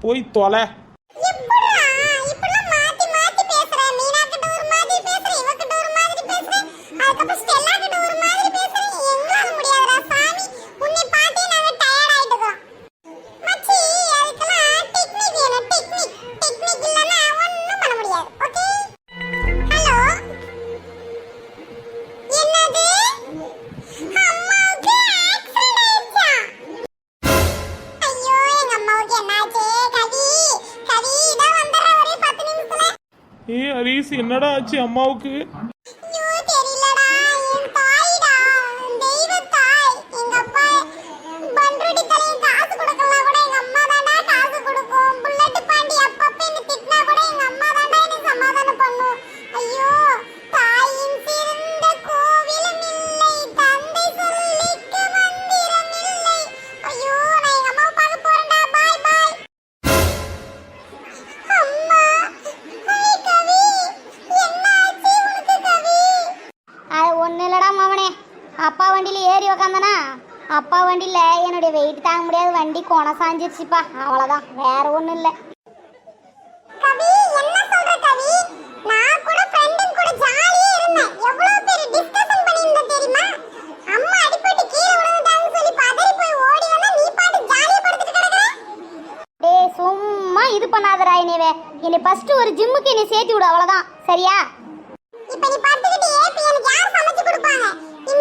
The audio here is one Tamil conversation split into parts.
போய் தொலை. மாத்தி மாத்தி பேசுறேன் மீனாக்கிட்ட ஒரு மாதிரி பேசுறேன் இவக்கிட்ட ஒரு மாதிரி பேசுறேன் அதுக்கப்புறம் ஸ்டெல்லா வயசு என்னடா ஆச்சு அம்மாவுக்கு? அப்பா வண்டியில் ஏறி உக்காந்தனா? அப்பா வண்டியில் என்னுடைய வெயிட் தாங்க முடியாது. வண்டி கொண சாஞ்சிருச்சுப்பா அவ்வளோதான் வேற ஒன்றும் இல்லை. சும்மா இது பண்ணாதடா என்னையவே என்னை ஃபர்ஸ்ட் ஒரு ஜிம்முக்கு என்னை சேர்த்து விடு அவ்வளோதான் சரியா? இப்போ நீ படுத்துக்கிட்டு எனக்கு யார் சமைச்சு கொடுப்பாங்க?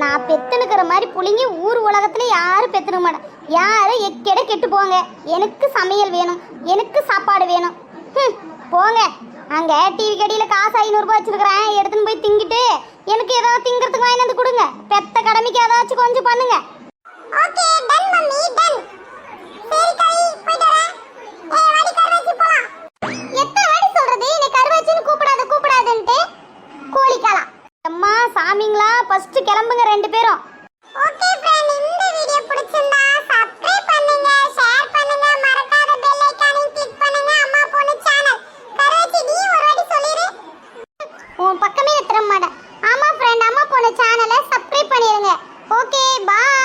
நான் பெத்துனுக்கிற மாதிரி புளிங்கி ஊர் உலகத்தில் யாரும் பெத்துனுக்க மாட்டேன். யாரும் எக்கேட கெட்டு போங்க. எனக்கு சமையல் வேணும். எனக்கு சாப்பாடு வேணும். போங்க. அங்கே டிவி கடையில் காசு ஐநூறுரூபா வச்சுருக்கிறேன். எடுத்துன்னு போய் திங்கிட்டு எனக்கு ஏதாவது திங்கிறதுக்கு வாங்கி வந்து கொடுங்க. பெத்த கடமைக்கு ஏதாச்சும் கொஞ்சம் பண்ணுங்கள் ஃபர்ஸ்ட் கிளம்புங்க ரெண்டு பேரும். ஓகே ஃப்ரெண்ட் இந்த வீடியோ பிடிச்சிருந்தா சப்ஸ்கிரைப் பண்ணுங்க ஷேர் பண்ணுங்க மறக்காத பெல் ஐகானையும் கிளிக் பண்ணுங்க அம்மா பொண்ணு சேனல் கரோச்சி நீ ஒரு வாட்டி சொல்லிரு. உன் பக்கமே எத்திர மாட்டேன். ஆமா ஃப்ரெண்ட் அம்மா பொண்ணு சேனலை சப்ஸ்கிரைப் பண்ணிருங்க. Okay bye